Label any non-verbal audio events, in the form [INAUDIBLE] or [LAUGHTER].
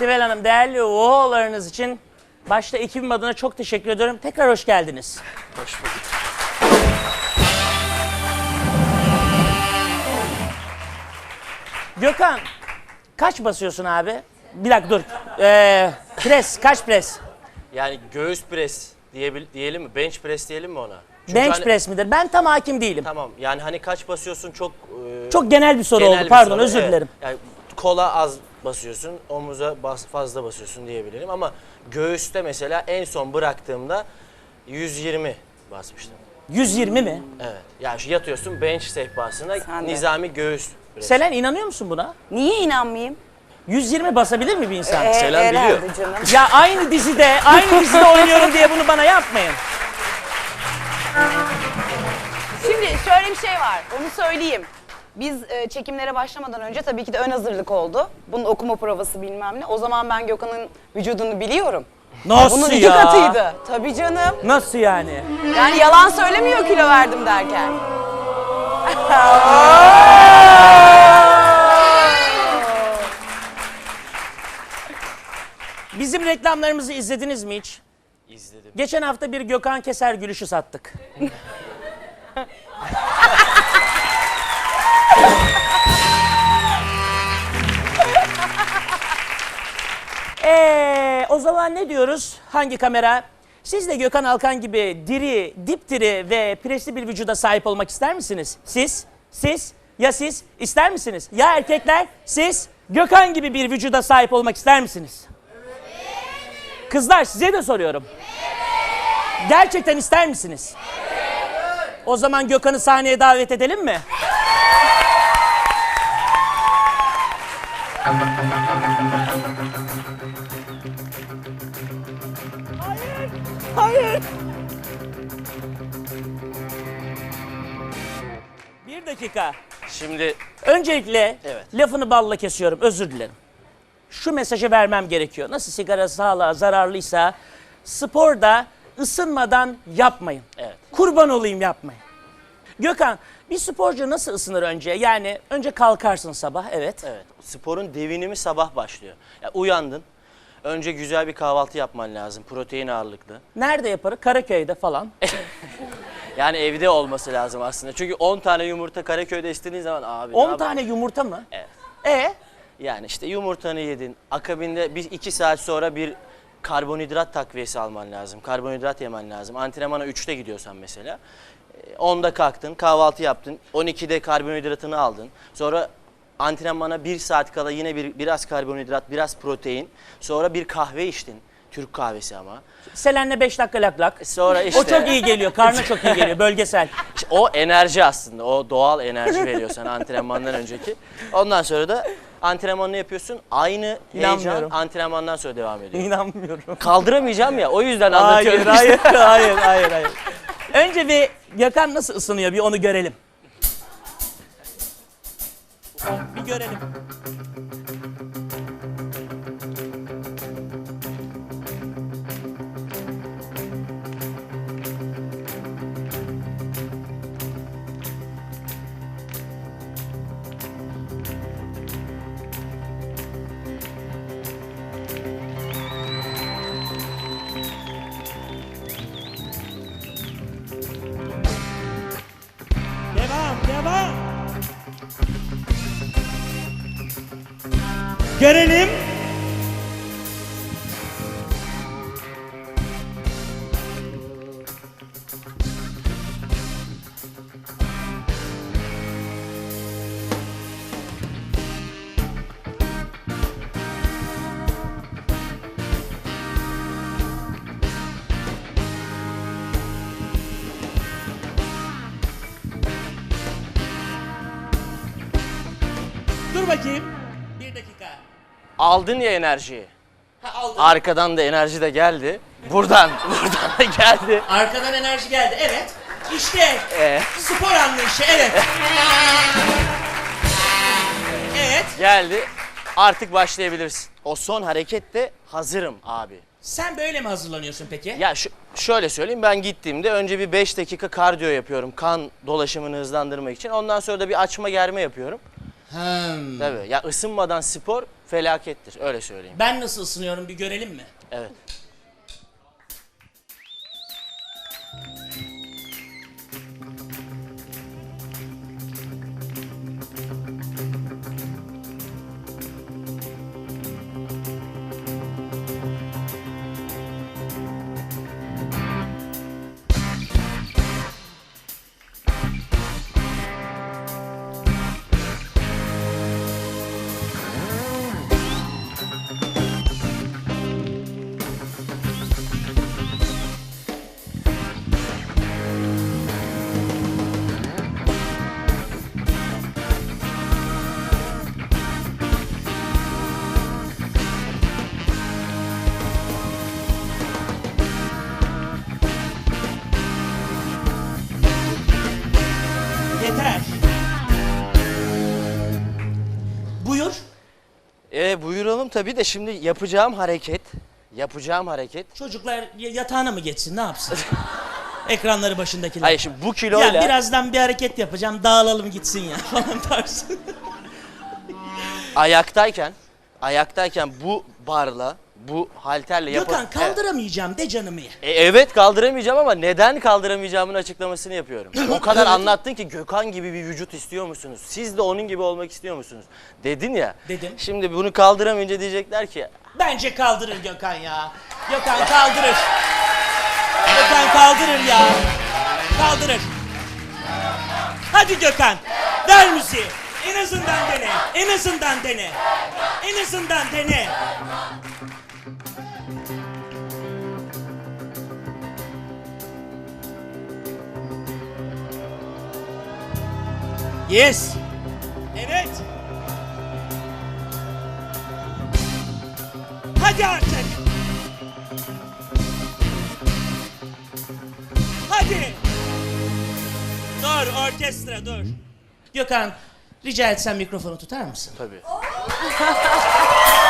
Sibel Hanım değerli oğullarınız için başta ekibim adına çok teşekkür ediyorum. Tekrar hoş geldiniz. Hoş bulduk. Gökhan kaç basıyorsun abi? Bir dakika dur. Ee, pres kaç pres? Yani göğüs pres diyebil, diyelim mi? Bench press diyelim mi ona? Çünkü Bench hani- press midir? Ben tam hakim değilim. Tamam. Yani hani kaç basıyorsun çok e, Çok genel bir soru genel oldu. bir Pardon soru. özür Evet. dilerim. Yani kola az basıyorsun, omuza bas, fazla basıyorsun diyebilirim ama göğüste mesela en son bıraktığımda 120 basmıştım. 120 mi? Evet. Yani şu yatıyorsun bench sehpasında Sen de. nizami göğüs presi. Selen inanıyor musun buna? Niye inanmayayım? 120 basabilir mi bir insan? Ee, herhalde biliyor. canım. Ya aynı dizide, aynı dizide oynuyorum diye bunu bana yapmayın. Şimdi şöyle bir şey var, onu söyleyeyim. Biz e, çekimlere başlamadan önce tabii ki de ön hazırlık oldu. Bunun okuma provası bilmem ne. O zaman ben Gökhan'ın vücudunu biliyorum. Nasıl Bunun ya? iki katıydı. Tabii canım. Nasıl yani? Yani yalan söylemiyor kilo verdim derken. [LAUGHS] Bizim reklamlarımızı izlediniz mi hiç? İzledim. Geçen hafta bir Gökhan Keser gülüşü sattık. [LAUGHS] Ee, o zaman ne diyoruz? Hangi kamera? Siz de Gökhan Alkan gibi diri, dipdiri ve presli bir vücuda sahip olmak ister misiniz? Siz? Siz? Ya siz? ister misiniz? Ya erkekler? Siz? Gökhan gibi bir vücuda sahip olmak ister misiniz? Kızlar size de soruyorum. Gerçekten ister misiniz? O zaman Gökhan'ı sahneye davet edelim mi? Hayır. Hayır. Bir dakika. Şimdi Öncelikle Evet. lafını balla kesiyorum. Özür dilerim. Şu mesajı vermem gerekiyor. Nasıl sigara sağlığa zararlıysa sporda ısınmadan yapmayın. Evet. Kurban olayım yapmayın. Gökhan bir sporcu nasıl ısınır önce? Yani önce kalkarsın sabah evet. Evet. Sporun devinimi sabah başlıyor. Ya uyandın. Önce güzel bir kahvaltı yapman lazım. Protein ağırlıklı. Nerede yaparız? Karaköy'de falan. [LAUGHS] Yani evde olması lazım aslında. Çünkü 10 tane yumurta Karaköy'de istediğin zaman abi ne 10 yapayım? tane yumurta mı? Evet. E Yani işte yumurtanı yedin. Akabinde bir iki saat sonra bir karbonhidrat takviyesi alman lazım. Karbonhidrat yemen lazım. Antrenmana 3'te gidiyorsan mesela. E, 10'da kalktın, kahvaltı yaptın. 12'de karbonhidratını aldın. Sonra antrenmana 1 saat kala yine bir biraz karbonhidrat, biraz protein. Sonra bir kahve içtin. Türk kahvesi ama. Selen'le 5 dakika lak lak. Sonra işte O çok iyi geliyor. Karnına çok iyi geliyor. Bölgesel. İşte o enerji aslında. O doğal enerji veriyor sana antrenmandan önceki. Ondan sonra da antrenmanını yapıyorsun. Aynı heyecan antrenmandan sonra devam ediyor. İnanmıyorum. Kaldıramayacağım ya o yüzden Hayır, anlatıyorum. hayır, hayır, hayır, hayır. Önce bir Gökhan nasıl ısınıyor bir onu görelim. Bir görelim. Görelim. Dur bakayım. Bir dakika. Aldın ya enerjiyi. Ha, aldım. Arkadan da enerji de geldi. Buradan, [LAUGHS] buradan da geldi. Arkadan enerji geldi. Evet. İşte Ee, spor anlayışı. Evet. evet. geldi. Artık başlayabilirsin. O son harekette hazırım abi. Sen böyle mi hazırlanıyorsun peki? Ya şu, şöyle söyleyeyim ben gittiğimde önce bir 5 dakika kardiyo yapıyorum kan dolaşımını hızlandırmak için. Ondan sonra da bir açma germe yapıyorum. Hmm. Tabii. Ya ısınmadan spor felakettir. Öyle söyleyeyim. Ben nasıl ısınıyorum bir görelim mi? Evet. Tabii de şimdi yapacağım hareket, yapacağım hareket. Çocuklar y- yatağına mı geçsin ne yapsın? [LAUGHS] Ekranları başındakiler. Hayır şimdi bu kiloyla Ya birazdan bir hareket yapacağım dağılalım gitsin ya [LAUGHS] falan tarzı. ayaktayken, ayaktayken bu barla, bu halterle yapıp... Gökhan kaldıramayacağım de canımı ye. E, evet kaldıramayacağım ama neden kaldıramayacağımın açıklamasını yapıyorum. [LAUGHS] O kadar anlattın ki Gökhan gibi bir vücut istiyor musunuz? Siz de onun gibi olmak istiyor musunuz? Dedin ya. Dedim. Şimdi bunu kaldıramayınca diyecekler ki Bence kaldırır Gökhan ya. Gökhan kaldırır. Gökhan kaldırır ya. Kaldırır. Hadi Gökhan. Ver müziği. En azından dene. En azından dene. En azından dene. Yes. Evet. Hadi artık. Hadi. Dur orkestra dur. Gökhan rica etsem mikrofonu tutar mısın? tabii. [LAUGHS]